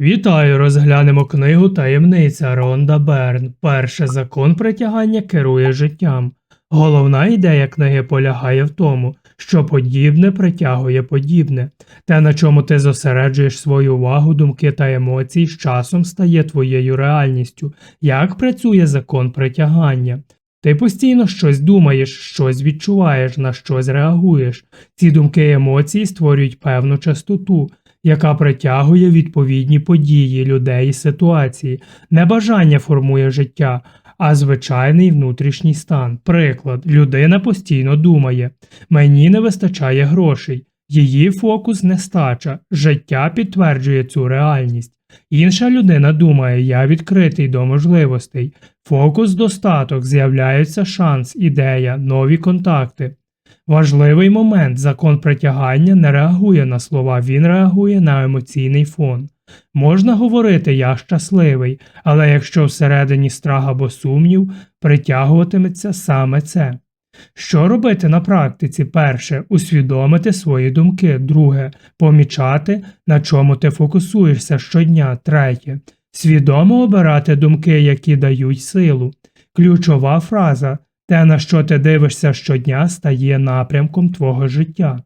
Вітаю, розглянемо книгу Таємниця Ронда Берн. Перше закон притягання керує життям. Головна ідея книги полягає в тому, що подібне притягує подібне. Те, на чому ти зосереджуєш свою увагу, думки та емоції, з часом стає твоєю реальністю. Як працює закон притягання? Ти постійно щось думаєш, щось відчуваєш, на щось реагуєш. Ці думки і емоції створюють певну частоту, яка притягує відповідні події, людей і ситуації. Не бажання формує життя, а звичайний внутрішній стан. Приклад, людина постійно думає: мені не вистачає грошей, її фокус нестача, життя підтверджує цю реальність. Інша людина думає, я відкритий до можливостей. Фокус достаток, з'являється шанс, ідея, нові контакти. Важливий момент закон притягання не реагує на слова, він реагує на емоційний фон. Можна говорити я щасливий, але якщо всередині страх або сумнів, притягуватиметься саме це. Що робити на практиці? Перше усвідомити свої думки. Друге помічати, на чому ти фокусуєшся щодня. Третє свідомо обирати думки, які дають силу. Ключова фраза те, на що ти дивишся щодня, стає напрямком твого життя.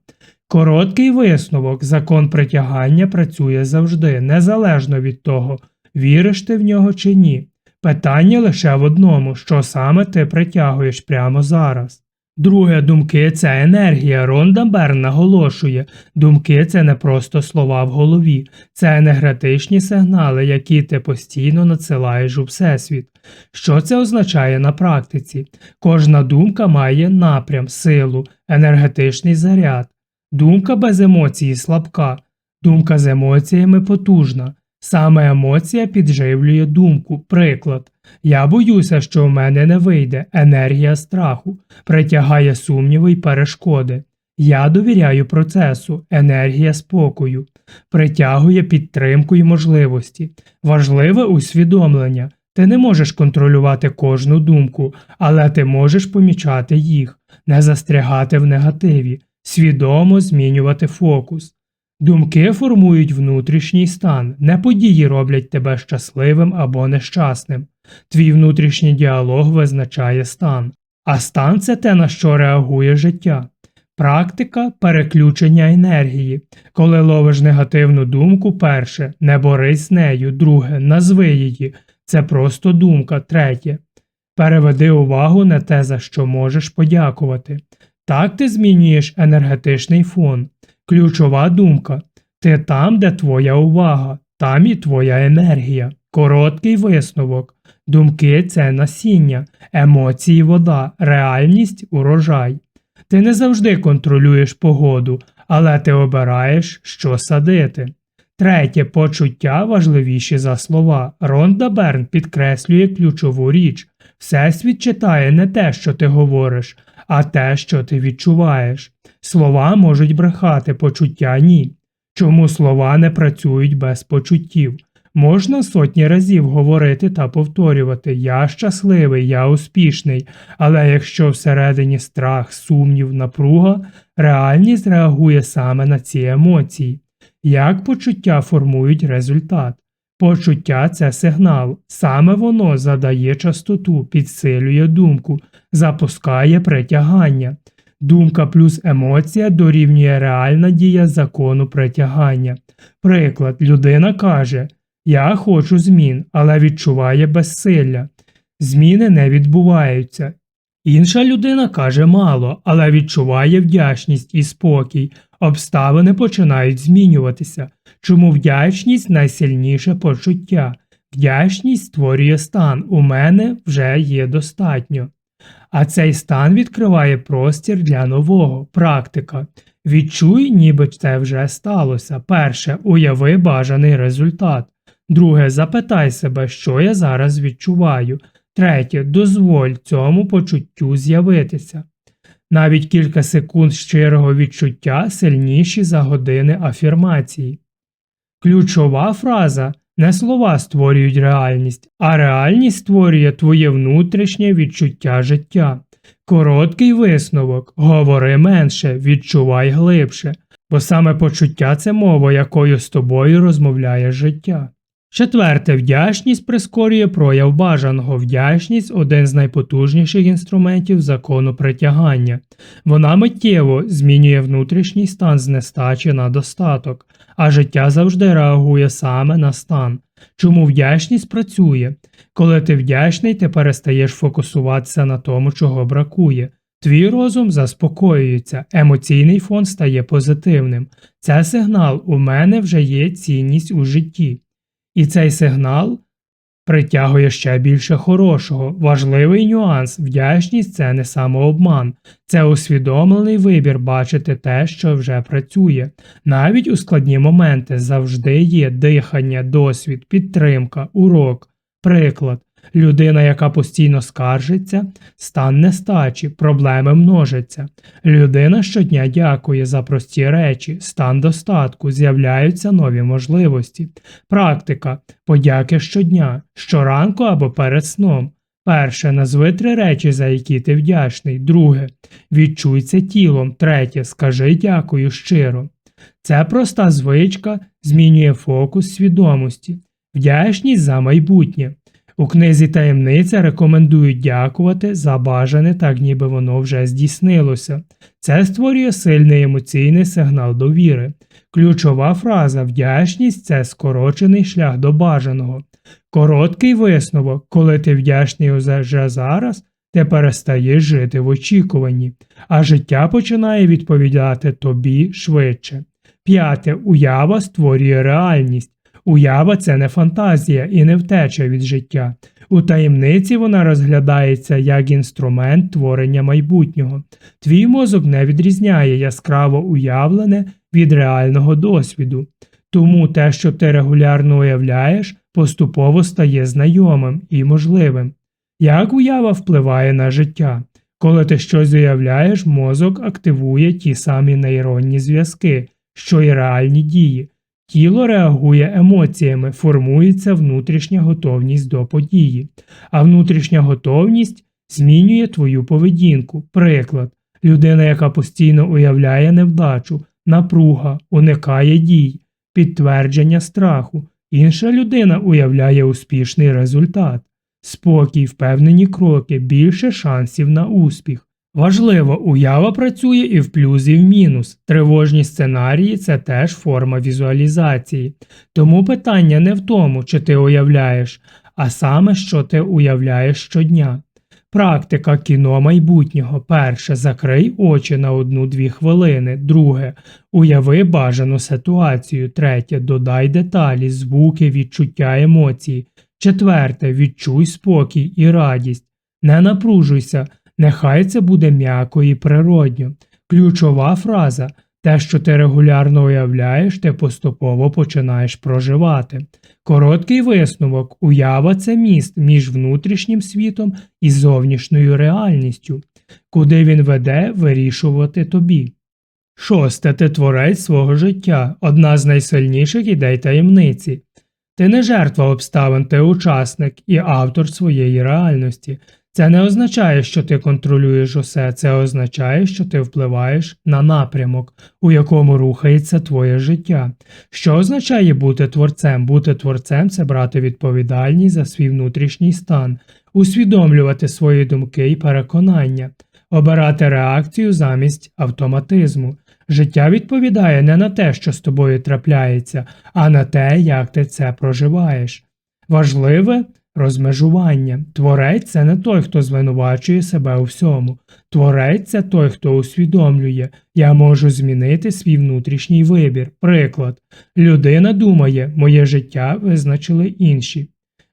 Короткий висновок, закон притягання працює завжди, незалежно від того, віриш ти в нього чи ні. Питання лише в одному, що саме ти притягуєш прямо зараз. Друге, думки це енергія. Ронда Берн наголошує, думки це не просто слова в голові, це енергетичні сигнали, які ти постійно надсилаєш у Всесвіт. Що це означає на практиці? Кожна думка має напрям, силу, енергетичний заряд. Думка без емоції слабка, думка з емоціями потужна. Саме емоція підживлює думку. Приклад. Я боюся, що в мене не вийде, енергія страху, притягає сумніви й перешкоди. Я довіряю процесу, енергія спокою, притягує підтримку й можливості. Важливе усвідомлення. Ти не можеш контролювати кожну думку, але ти можеш помічати їх, не застрягати в негативі, свідомо змінювати фокус. Думки формують внутрішній стан, не події роблять тебе щасливим або нещасним. Твій внутрішній діалог визначає стан, а стан це те, на що реагує життя. Практика переключення енергії. Коли ловиш негативну думку, перше, не борись з нею, друге, назви її. Це просто думка, третє. Переведи увагу на те, за що можеш подякувати. Так ти змінюєш енергетичний фон. Ключова думка. Ти там, де твоя увага, там і твоя енергія. Короткий висновок. Думки це насіння, емоції вода, реальність урожай. Ти не завжди контролюєш погоду, але ти обираєш, що садити. Третє почуття важливіші за слова. Ронда Берн підкреслює ключову річ. Всесвіт читає не те, що ти говориш, а те, що ти відчуваєш. Слова можуть брехати, почуття ні. Чому слова не працюють без почуттів? Можна сотні разів говорити та повторювати Я щасливий, я успішний, але якщо всередині страх, сумнів, напруга, реальність реагує саме на ці емоції. Як почуття формують результат? Почуття це сигнал, саме воно задає частоту, підсилює думку, запускає притягання. Думка плюс емоція дорівнює реальна дія закону притягання. Приклад, людина каже Я хочу змін, але відчуває безсилля. Зміни не відбуваються. Інша людина каже мало, але відчуває вдячність і спокій. Обставини починають змінюватися. Чому вдячність найсильніше почуття? Вдячність створює стан. У мене вже є достатньо. А цей стан відкриває простір для нового практика. Відчуй, ніби це вже сталося. Перше, уяви бажаний результат. Друге, запитай себе, що я зараз відчуваю. Третє, дозволь цьому почуттю з'явитися. Навіть кілька секунд щирого відчуття сильніші за години афірмації. Ключова фраза не слова створюють реальність, а реальність створює твоє внутрішнє відчуття життя. Короткий висновок говори менше, відчувай глибше, бо саме почуття це мова, якою з тобою розмовляє життя. Четверте, вдячність прискорює прояв бажаного. Вдячність один з найпотужніших інструментів закону притягання. Вона миттєво змінює внутрішній стан з нестачі на достаток, а життя завжди реагує саме на стан. Чому вдячність працює? Коли ти вдячний, ти перестаєш фокусуватися на тому, чого бракує. Твій розум заспокоюється, емоційний фон стає позитивним. Це сигнал у мене вже є цінність у житті. І цей сигнал притягує ще більше хорошого. Важливий нюанс вдячність це не самообман, це усвідомлений вибір бачити те, що вже працює. Навіть у складні моменти завжди є дихання, досвід, підтримка, урок, приклад. Людина, яка постійно скаржиться, стан нестачі, проблеми множаться. Людина щодня дякує за прості речі, стан достатку, з'являються нові можливості. Практика подяки щодня, щоранку або перед сном. Перше, назви три речі, за які ти вдячний. Друге, відчуй це тілом. Третє, скажи дякую щиро. Це проста звичка змінює фокус свідомості. Вдячність за майбутнє. У книзі таємниця рекомендують дякувати за бажане, так ніби воно вже здійснилося. Це створює сильний емоційний сигнал довіри. Ключова фраза вдячність це скорочений шлях до бажаного. Короткий висновок, коли ти вдячний вже зараз, ти перестаєш жити в очікуванні, а життя починає відповідати тобі швидше. П'яте. Уява створює реальність. Уява це не фантазія і не втеча від життя. У таємниці вона розглядається як інструмент творення майбутнього. Твій мозок не відрізняє яскраво уявлене від реального досвіду. Тому те, що ти регулярно уявляєш, поступово стає знайомим і можливим. Як уява впливає на життя? Коли ти щось уявляєш, мозок активує ті самі нейронні зв'язки, що й реальні дії. Тіло реагує емоціями, формується внутрішня готовність до події, а внутрішня готовність змінює твою поведінку. Приклад, людина, яка постійно уявляє невдачу, напруга, уникає дій, підтвердження страху. Інша людина уявляє успішний результат, спокій, впевнені кроки, більше шансів на успіх. Важливо, уява працює і в плюс, і в мінус. Тривожні сценарії це теж форма візуалізації. Тому питання не в тому, чи ти уявляєш, а саме, що ти уявляєш щодня. Практика кіно майбутнього. Перше. Закрий очі на одну-дві хвилини. Друге. Уяви бажану ситуацію. Третє. Додай деталі, звуки, відчуття емоцій. Четверте. Відчуй спокій і радість. Не напружуйся. Нехай це буде м'яко і природньо. Ключова фраза те, що ти регулярно уявляєш, ти поступово починаєш проживати. Короткий висновок уява це міст між внутрішнім світом і зовнішньою реальністю, куди він веде вирішувати тобі. Шосте ти творець свого життя, одна з найсильніших ідей таємниці. Ти не жертва обставин, ти учасник і автор своєї реальності. Це не означає, що ти контролюєш усе, це означає, що ти впливаєш на напрямок, у якому рухається твоє життя. Що означає бути творцем? Бути творцем це брати відповідальність за свій внутрішній стан, усвідомлювати свої думки і переконання, обирати реакцію замість автоматизму. Життя відповідає не на те, що з тобою трапляється, а на те, як ти це проживаєш. Важливе Розмежування. Творець це не той, хто звинувачує себе у всьому. Творець це той, хто усвідомлює, я можу змінити свій внутрішній вибір. Приклад, людина думає, моє життя визначили інші.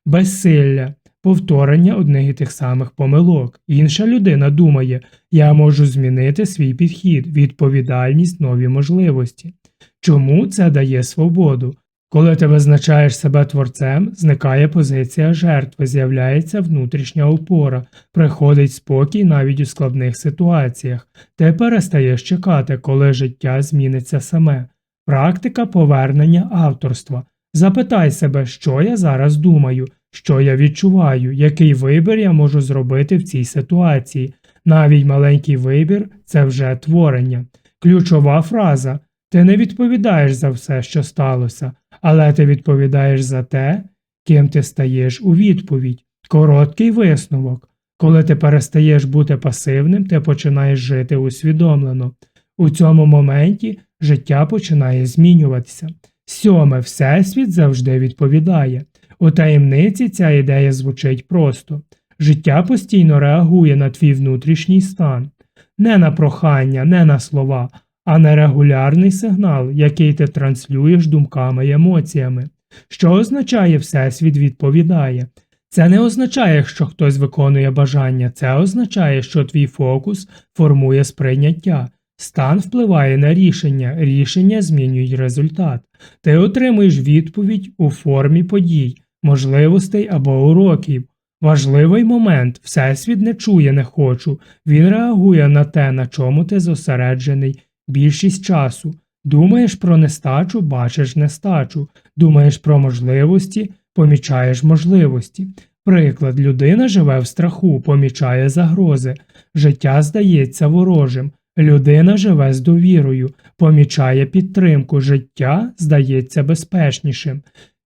Безсилля, повторення одних і тих самих помилок. Інша людина думає, я можу змінити свій підхід, відповідальність, нові можливості. Чому це дає свободу? Коли ти визначаєш себе творцем, зникає позиція жертви, з'являється внутрішня опора, приходить спокій навіть у складних ситуаціях, ти перестаєш чекати, коли життя зміниться саме. Практика повернення авторства. Запитай себе, що я зараз думаю, що я відчуваю, який вибір я можу зробити в цій ситуації. Навіть маленький вибір це вже творення. Ключова фраза ти не відповідаєш за все, що сталося, але ти відповідаєш за те, ким ти стаєш у відповідь. Короткий висновок. Коли ти перестаєш бути пасивним, ти починаєш жити усвідомлено. У цьому моменті життя починає змінюватися. Сьоме, Всесвіт завжди відповідає. У таємниці ця ідея звучить просто. Життя постійно реагує на твій внутрішній стан, не на прохання, не на слова, а на регулярний сигнал, який ти транслюєш думками й емоціями. Що означає Всесвіт відповідає? Це не означає, що хтось виконує бажання, це означає, що твій фокус формує сприйняття. Стан впливає на рішення, рішення змінюють результат. Ти отримуєш відповідь у формі подій, можливостей або уроків. Важливий момент Всесвіт не чує не хочу, він реагує на те, на чому ти зосереджений більшість часу. Думаєш про нестачу, бачиш нестачу, думаєш про можливості, помічаєш можливості. Приклад, людина живе в страху, помічає загрози, життя здається ворожим, людина живе з довірою, помічає підтримку, життя здається безпечнішим.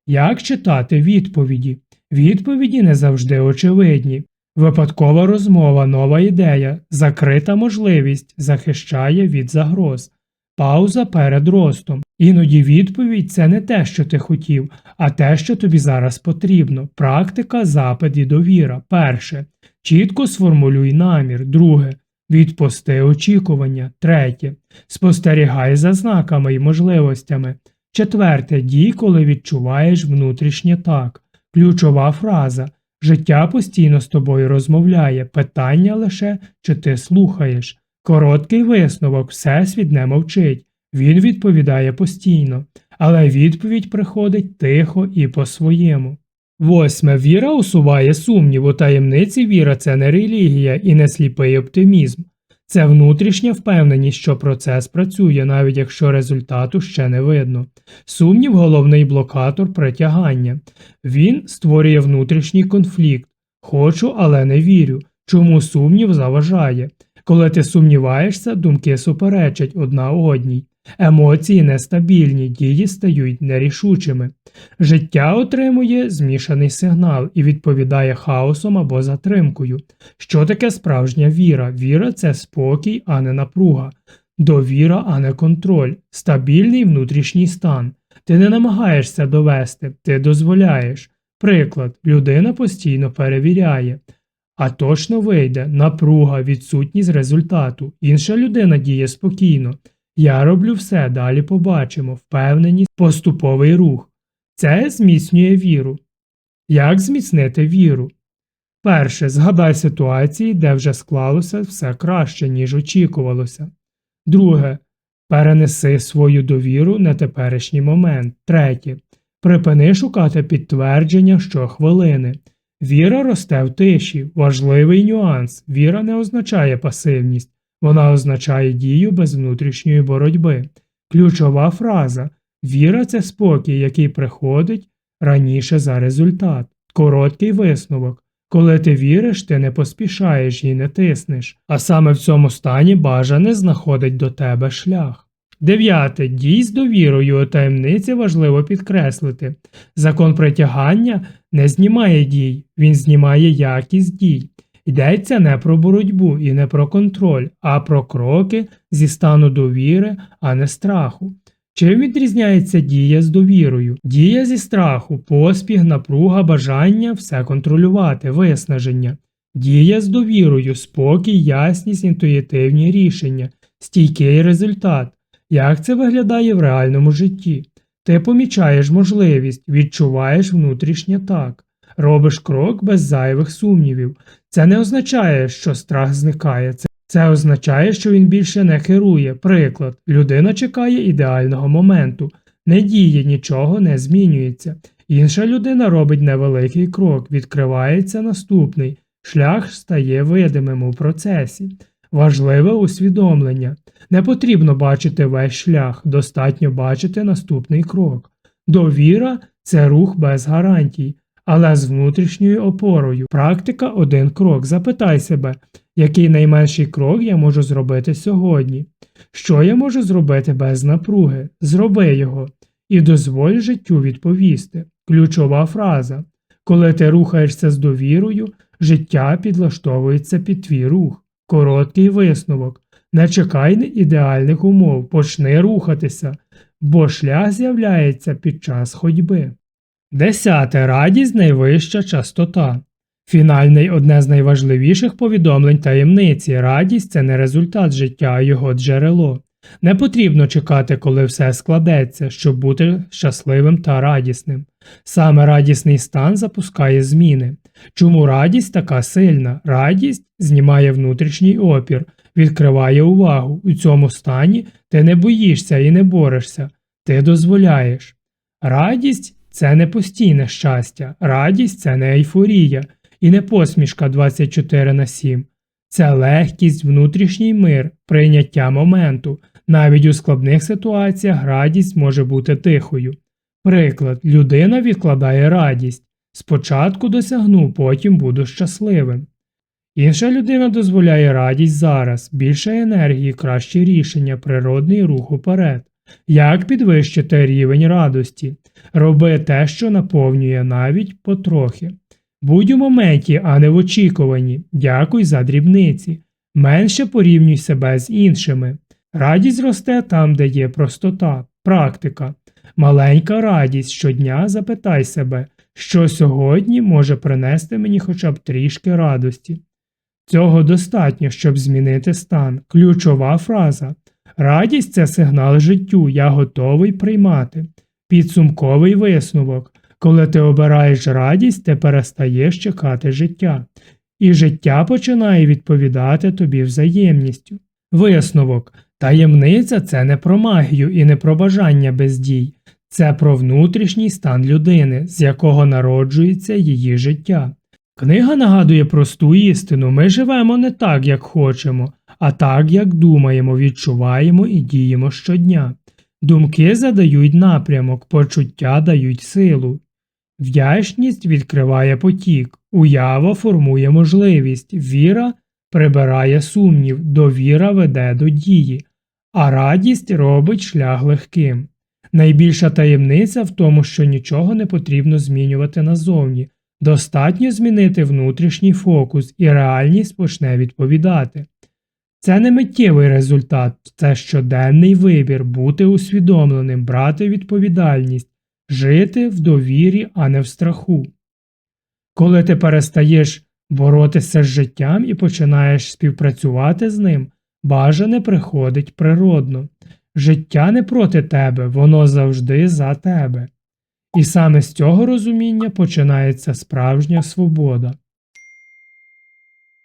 Як читати відповіді? Відповіді не завжди очевидні. Випадкова розмова, нова ідея, закрита можливість захищає від загроз. Пауза перед ростом. Іноді відповідь це не те, що ти хотів, а те, що тобі зараз потрібно. Практика, запит і довіра. Перше. Чітко сформулюй намір. Друге. Відпусти очікування. Третє. Спостерігай за знаками і можливостями. Четверте. Дій, коли відчуваєш внутрішнє так. Ключова фраза. Життя постійно з тобою розмовляє. Питання лише, чи ти слухаєш. Короткий висновок, всесвіт не мовчить, він відповідає постійно, але відповідь приходить тихо і по-своєму. Восьме віра усуває сумнів, у таємниці віра це не релігія і не сліпий оптимізм. Це внутрішня впевненість, що процес працює, навіть якщо результату ще не видно. Сумнів головний блокатор притягання. Він створює внутрішній конфлікт. Хочу, але не вірю. Чому сумнів заважає? Коли ти сумніваєшся, думки суперечать одна одній. Емоції нестабільні, дії стають нерішучими. Життя отримує змішаний сигнал і відповідає хаосом або затримкою. Що таке справжня віра? Віра це спокій, а не напруга, довіра, а не контроль, стабільний внутрішній стан. Ти не намагаєшся довести, ти дозволяєш. Приклад, людина постійно перевіряє. А точно вийде напруга, відсутність результату. Інша людина діє спокійно. Я роблю все, далі побачимо, впевненість, поступовий рух. Це зміцнює віру. Як зміцнити віру? Перше, згадай ситуації, де вже склалося все краще, ніж очікувалося. Друге, перенеси свою довіру на теперішній момент. Третє. Припини шукати підтвердження щохвилини. Віра росте в тиші. Важливий нюанс. Віра не означає пасивність, вона означає дію без внутрішньої боротьби. Ключова фраза віра це спокій, який приходить раніше за результат. Короткий висновок. Коли ти віриш, ти не поспішаєш і не тиснеш, а саме в цьому стані бажане знаходить до тебе шлях. Дев'яте. Дій з довірою у таємниці важливо підкреслити. Закон притягання не знімає дій, він знімає якість дій. Йдеться не про боротьбу і не про контроль, а про кроки зі стану довіри, а не страху. Чим відрізняється дія з довірою? Дія зі страху, поспіх, напруга, бажання все контролювати, виснаження. Дія з довірою, спокій, ясність, інтуїтивні рішення, стійкий результат. Як це виглядає в реальному житті? Ти помічаєш можливість, відчуваєш внутрішнє так, робиш крок без зайвих сумнівів. Це не означає, що страх зникає. Це, означає, що він більше не керує. Приклад, людина чекає ідеального моменту, не діє, нічого не змінюється. Інша людина робить невеликий крок, відкривається наступний, шлях стає видимим у процесі. Важливе усвідомлення. Не потрібно бачити весь шлях, достатньо бачити наступний крок. Довіра це рух без гарантій, але з внутрішньою опорою. Практика один крок. Запитай себе, який найменший крок я можу зробити сьогодні. Що я можу зробити без напруги? Зроби його і дозволь життю відповісти. ключова фраза. Коли ти рухаєшся з довірою, життя підлаштовується під твій рух. Короткий висновок. Не чекай ідеальних умов, почни рухатися, бо шлях з'являється під час ходьби. Десяте. Радість найвища частота. Фінальний одне з найважливіших повідомлень таємниці. Радість це не результат життя, а його джерело. Не потрібно чекати, коли все складеться, щоб бути щасливим та радісним. Саме радісний стан запускає зміни. Чому радість така сильна? Радість знімає внутрішній опір, відкриває увагу. У цьому стані ти не боїшся і не борешся, ти дозволяєш. Радість це не постійне щастя, радість це не ейфорія і не посмішка 24 на 7. Це легкість, внутрішній мир, прийняття моменту. Навіть у складних ситуаціях радість може бути тихою. Приклад, людина відкладає радість. Спочатку досягну, потім буду щасливим. Інша людина дозволяє радість зараз, більше енергії, кращі рішення, природний рух уперед. Як підвищити рівень радості? Роби те, що наповнює навіть потрохи. Будь у моменті, а не в очікуванні. Дякуй за дрібниці. Менше порівнюй себе з іншими. Радість росте там, де є простота, практика. Маленька радість щодня запитай себе, що сьогодні може принести мені хоча б трішки радості. Цього достатньо, щоб змінити стан. Ключова фраза. Радість це сигнал життю, я готовий приймати. Підсумковий висновок. Коли ти обираєш радість, ти перестаєш чекати життя, і життя починає відповідати тобі взаємністю. Висновок таємниця це не про магію і не про бажання без дій, це про внутрішній стан людини, з якого народжується її життя. Книга нагадує просту істину ми живемо не так, як хочемо, а так, як думаємо, відчуваємо і діємо щодня. Думки задають напрямок, почуття дають силу. Вдячність відкриває потік, уява формує можливість, віра прибирає сумнів, довіра веде до дії, а радість робить шлях легким. Найбільша таємниця в тому, що нічого не потрібно змінювати назовні, достатньо змінити внутрішній фокус і реальність почне відповідати. Це не миттєвий результат, це щоденний вибір бути усвідомленим, брати відповідальність, жити в довірі, а не в страху. Коли ти перестаєш боротися з життям і починаєш співпрацювати з ним, бажане приходить природно. Життя не проти тебе, воно завжди за тебе. І саме з цього розуміння починається справжня свобода.